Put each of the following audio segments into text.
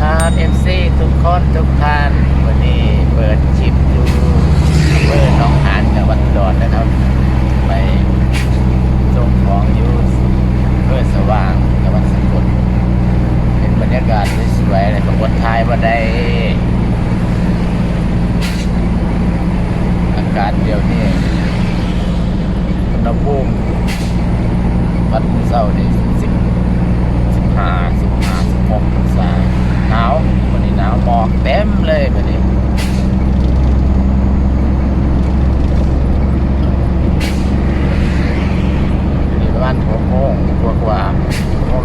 ครับเอฟซีทุกคนทุกท่านวันนี้เปิดชิปดูเปิดน้องหานจังหวัดอุดรนะครับ ไปส่งของอยู่เพื่อสว่างจังหวัดสกลเป็นบรรยากาศสวยๆเลยของคนไทยว่าได้อากาศเดียวนี่อุณหภูมิวัดเศร้านี่สิบสิบห้าสิบห้าสิบหกองศาหนาววันนี้หนาวหมอกเต็มเลยวันนี้นี่ประมาณหกโมงกว่ากว่าๆหก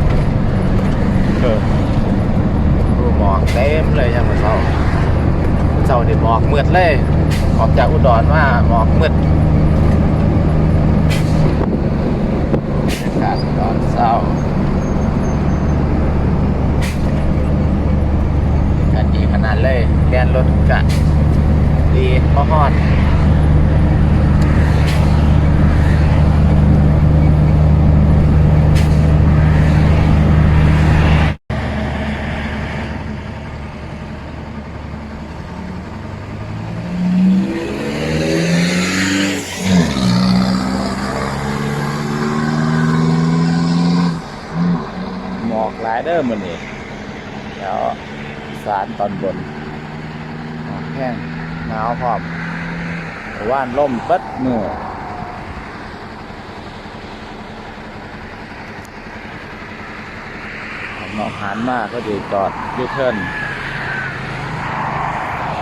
เออดูหมอกเต็มเลยยังมาเศร้า เช้านี่หมอกมืดเลย ออกจากอุดรมาหมอกมืดบรรยากาศตอนเช้ากันดีขนาดเลยแกน รถกะดีพอฮอดหมอกหลายเด้อมันนี่แล้วสารตอนบน แห้งหนาวพร้อมว่านล่มเปัดมือหมอกหันมากก็ดีจอดยูเทิร์น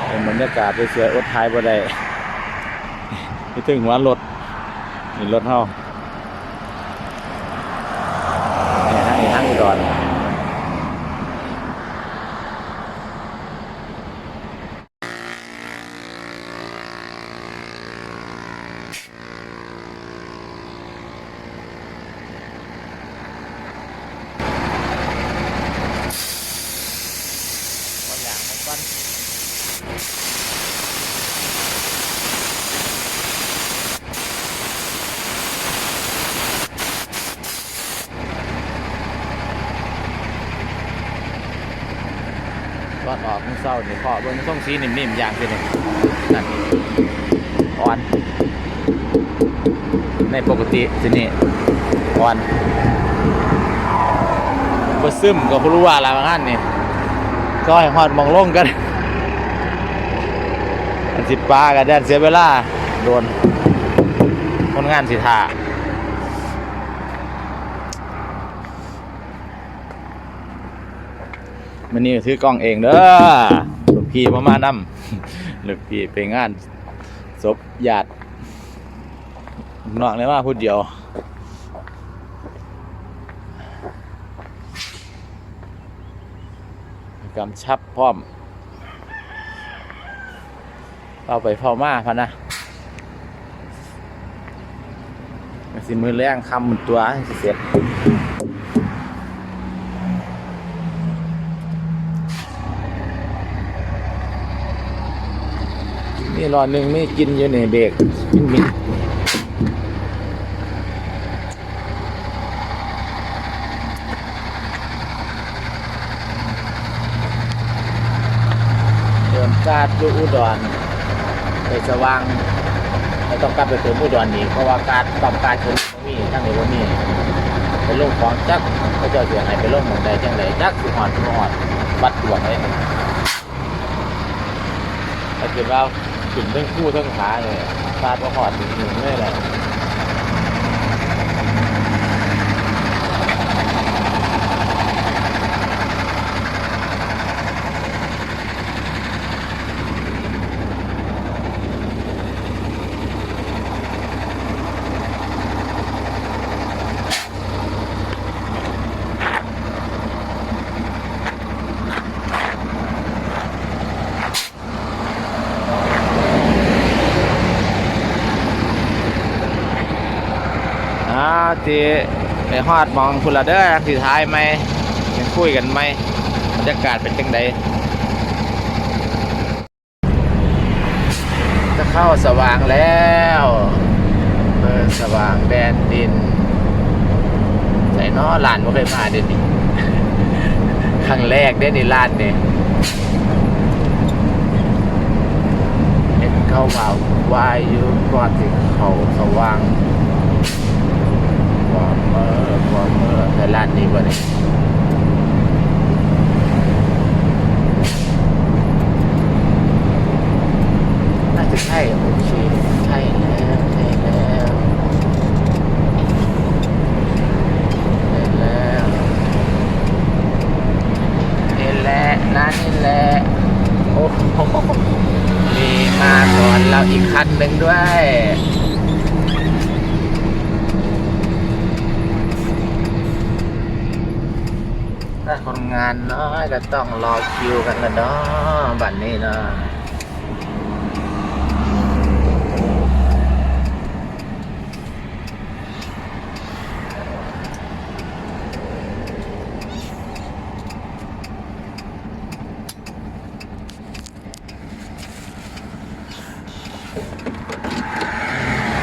เป็นบรรยากาศเสวยอดท้ายบ่ได้ไปถึงว่ารถนี่รถเฮา เนี่ยทั้งนี้ทั้งอุดรก็อย่างมันปั้นรอดออกมึง เศร้านี่พอเบิ่งต้องสีนิ่มๆอย่างคือนี่นั่นนี่อ่อน ในปกติสินี่อ่อนบซึมก็บ่รู้ว่าอะไรบางอันนี่ก็ให้ฮอดมองลงกันอันสิปลากับแดนเสียเวลา โดน คนงานสิทามันนี่ก็ถือกล้องเองเด้อ พี่มามานำหลูกพี่ไปงานศพญาตินอกเลยว่าพูดเดียวกำชับพร้อมเอาไปเผามาพะนะสิมือแรงคำหมดตัวเสร็จ นี่รอหนึ่งไม่กินอยู่ในเบรกกินมิดเดินกาดอยู่อุดรไปสว่างไม่ต้องกลับไปเติมอุดรอีกเพราะว่าการปั๊มการชนบ่มีทั้งในว่ามีไปลงของจักเขาจ้าเสียให้ไปลงหมองใดจังใดจักสิหอดสิหอดบัดดวงเลยถ้าเกิดว่า ขึ้นทั้งคู่ทั้งขาเลยฟาดว่าหอดถึงหนึ่งเลยแหละอ่าที่ไป ฮอดมองคุณละเด้อสิท้ายไหมยังคุยกันไหมบรรยากาศเป็นจังไดจะเข้าสว่างแล้วเออสว่างแดนดินใส่น้อหลานบ่เคยมาเด็ดนี่ขรั้งแรกได้ในร้านเนี่ยเห็นเขาว่าวายอยู่ก่อนที่เขาสว่างว อร์มเมอร์วอร์มเมอร์แต่ร้านนี้บ่เนี่ยน่าจะใช่โอเคใช่แล้วใช่แล้วใช่แล้วนี่แหละร้านนี่แหละโอ้โหมีมาก่อนเราอีกคันหนึ่งด้วย ถ้าคนงานน้อย ก็ต้องรอคิวกันละเนาะบัดนี้เนาะ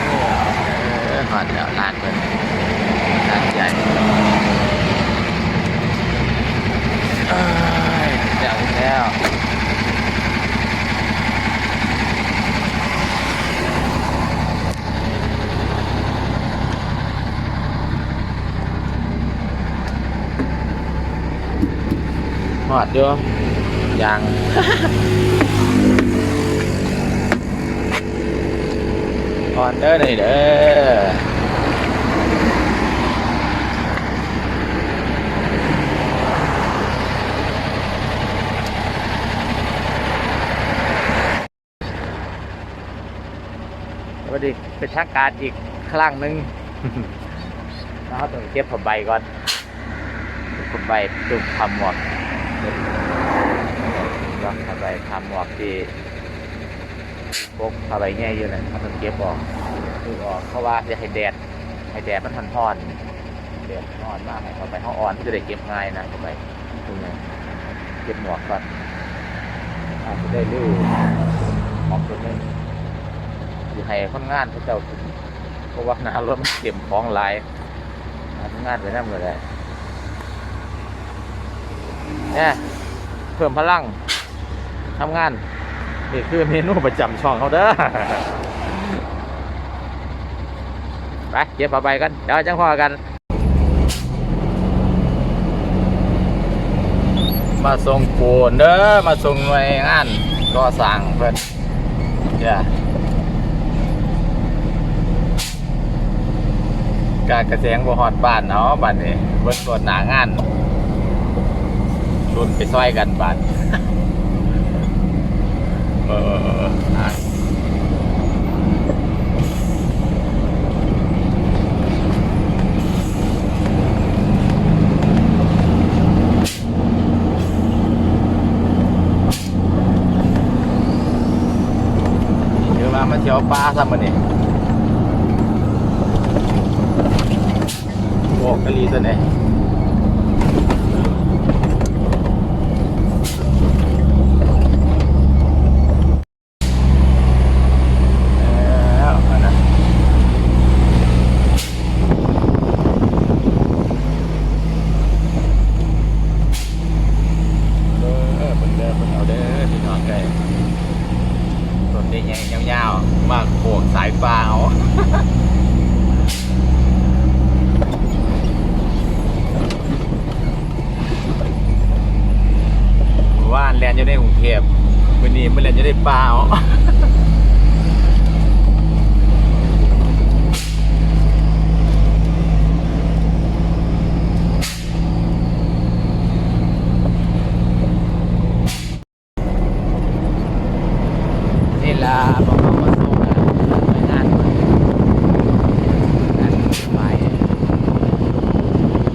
เออหอดแล้วร้านเพิ่นร้านใหญ่ เอ้ยเดี๋ยวอีกแล้ว หอดอยู่ยังก่อนเด้อนี่เด้อสวัสดีเป็นทางการอีกครั้งหนึ่งเราต้องเก็บผ้าใบก่อนเก็บผ้าใบตุกทำหม วกก็ผ้าใบทำหมวกที่พกผ้าใบแง่อยู่นะเราต้องเก็บออกดูออกเพราะว่าจะให้แดดให้แดดมันทอนทอนๆแดดทอนมากให้ผ้าใบห้องอ่อนจะได้เก็บง่ายนะผ้าใบตรงนี้เก็บหมวกก่อนอาจจะได้ลื้อออกตัวนึงอยู่ให้คนงานเขาเจ้ากินเพราะว่าหนารถมันเก็บของหลายหานงานไปนั่นเลย เนี่ยเพิ่มพลังทำงาน นี่คือเมนูประจำช่องเขาเด้อไปเก็บผ้าใบกัน เดี๋ยวจังพอกัน มาส่งปูนเด้อมาส่งหน่วยงานก็สั่งเพิ่อนเจ้าการกระแสงบ่ฮอดบ้านเนาะบ้านนี้บิ่งตัวหนางาน รุนไปซ้อยกันบานเออมาเที่ยวป่าซะมื้อนี้บอกกะลีซะเนี่ยแล้วอันนะเด้อเบิ่งเด้อเบิ่งเอาเด้อพี่น้องไก่ต้นนี้ยังยาวๆ มากโขกสายฟ้าเอา ว่าน แลนอยู่ในกรุงเทพวันนี้มันแลนอยู่ในป่าเอานี่ล่ะบอกเขามาส่งนะไปงานก่อนงานไป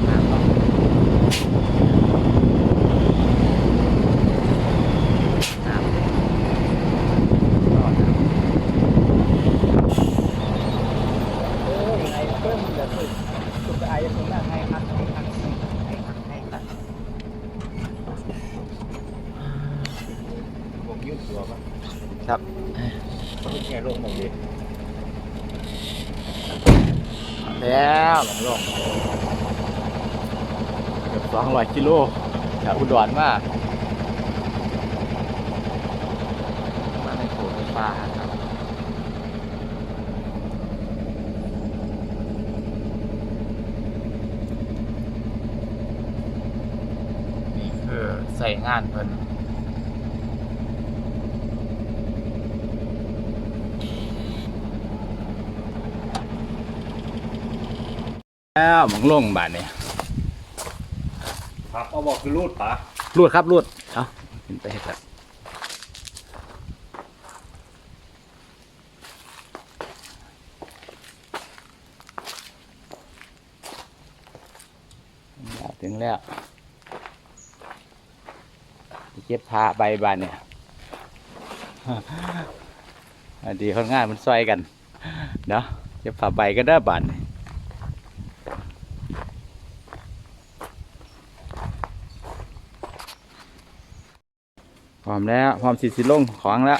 งานต้อง น้ำรอดน้ำโอ้ยไงเพิ่มเดี๋ยวสุดสุดไอ้ยังคงได้ให้คัดให้คัดให้คัดให้คัดผมยืดตัวป่ะครับยืดแค่ลงหมดเลยแล้วลงลงเกิโลจากอุดรมามาในโขงไฟฟ้าครับนี่คือใส่งานเพิ่นแล้วมองลงบาดเนี่ย บเอาบอกคือรูดปะรูดครับรูดเอาเห็นไปเห็ดครับถึงแล้วไปเก็บผ้าใบบานเนี่ยอันดีคนง่ายมันซอยกันเนาะเก็บผ้าใบก็ได้บาน ร้อมแล้วพร้อมสิสิลงของแล้ว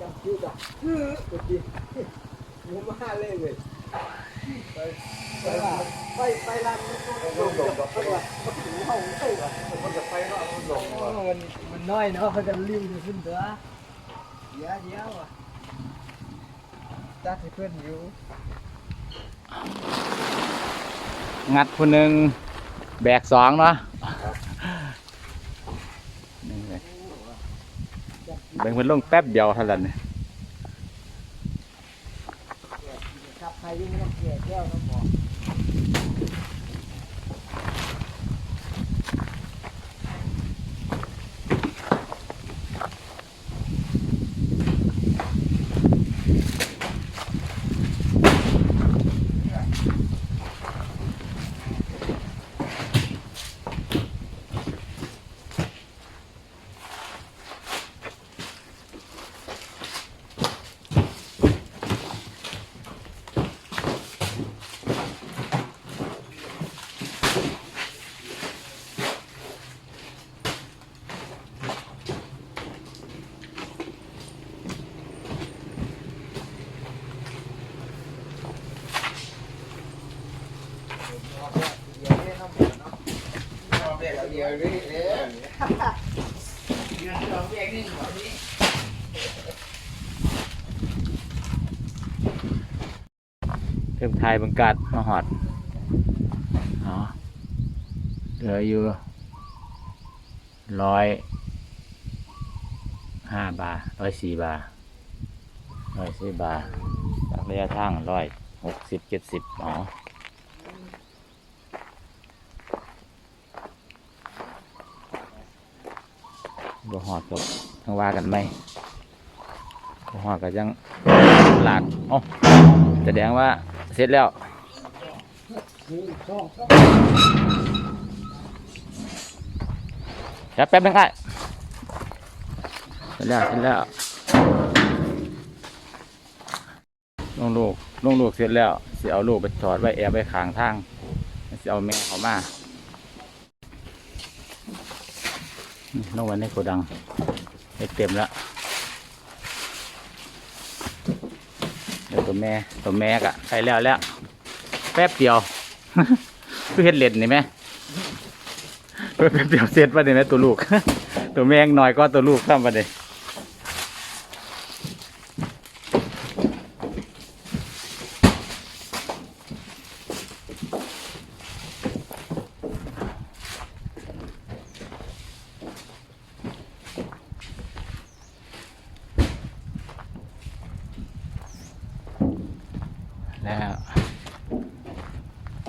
จับคิวจ้ะคือเมื่อกี้หมูมาเลยเลยไปไปว่าไปไปร้านลงลงกับเขาว่าเขาถึงห้องเอ้ยว่ะมันน้อยเนาะเขาจะริ้วจะขึ้นตัวเดี๋ยวเดี๋ยวอะ จัดให้เพื่อนอยู่งัดผู้หนึ่งแบกสองเนาะนี่เลยเบิ่งมันลงแป๊บเดียวเท่านั้นเนี่ยขับใครยิ่งไม่ต้องเกลียดแก้วน้ำหอม เริ่มทายบังกาดมาหอดอ๋อเหลืออยู่ร้อยห้าบาทร้อยสี่บาทร้อยสี่บาทระยะทางร้อยหกสิบเจ็ดสิบอ๋อ บ่หอดกับทั้งว่ากันไหมบ่หอดกับยังหลากอ๋อแสดงว่าเสร็จแล้วเดี๋ยวแป๊บนึงไอ้เสร็จแล้วเสร็จแล้วลงลูกลงลูกเสร็จแล้วสิเอาลูกไปจอดไว้แอบไว้ข้างทางสิเอาแม่เขามา น้องไว้ในโกดังให้เต็มแล้วเดี๋ยวตัวแม่ตัวแม่กะใส่แล้วแล้ว แป๊บเดียวคือเห็ดเล็ดนี่ไหมเพิ่นเดียวเสร็จปะเนไหมตัวลูก ตัวแม่งน้อยก็ตัวลูกข้ามปะเด็ นแล้ว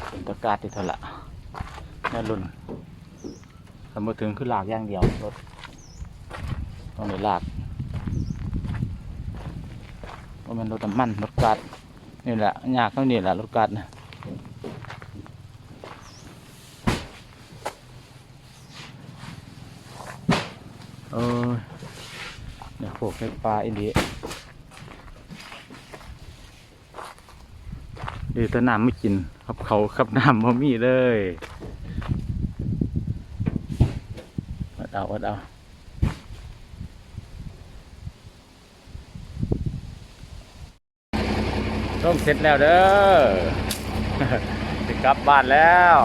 เป็นตะกร้าติดเท่าละน่รุ่นสมมติถึงคือหลากอย่างเดียวรถต้องเลยลากว่ามันรถน้ำมันรถกัดนี่แหละยากเท่านี้แหละรถกัดนะเออเดี๋ยวพวกไฟปลาอินเดีย อแต่น้ำไม่กินครับเขาครับน้ำบ่มีเลยวัดเอาวัดเอาต้มเสร็จแล้วเด้อจะกลับบ้านแล้ว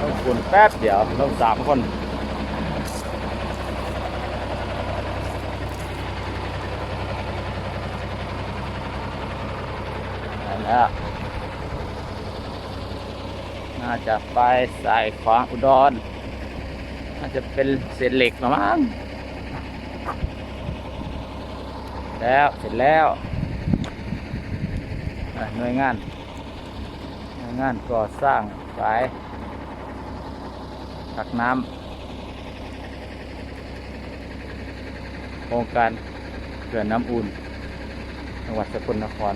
ต้องคุณแป๊บเดียวต้องสามคน แล้ว น่าจะไปสายขวางอุดร น่าจะเป็นเศษเหล็กละมั้งแล้วเสร็จแล้วหน่วยงานหน่วยงานก่อสร้างฝายตักน้ำโครงการเขื่อนน้ำอุ่นจังหวัดสกลนคร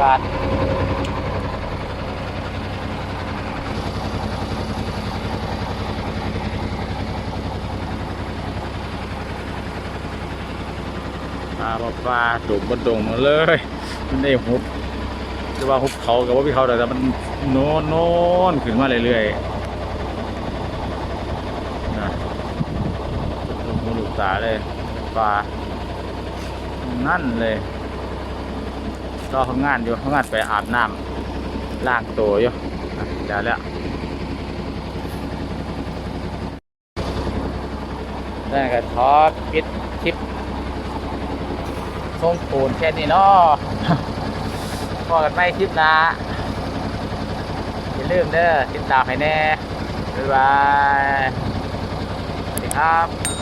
การปลาปลาปลาตกบนตรงมาเลย มันได้หุบจะว่าหุบเขากับว่าพี่เขาแต่มันโน้นโน้นขึ้นมาเรื่อยๆนะลูกหูลูกตาเลยปลานั่นเลย ก็ทำงานอยู่ทำงานไปอาบน้ำล้างตัวอยู่อะเดี๋ยวแล้วนั่นก็ทอปิดคลิปส่งปูนแค่นี้เนาะพอกันไม่คลิปนะอย่าลืมเด้อติดตามให้แน่ บ๊ายบาย สวัสดีครับ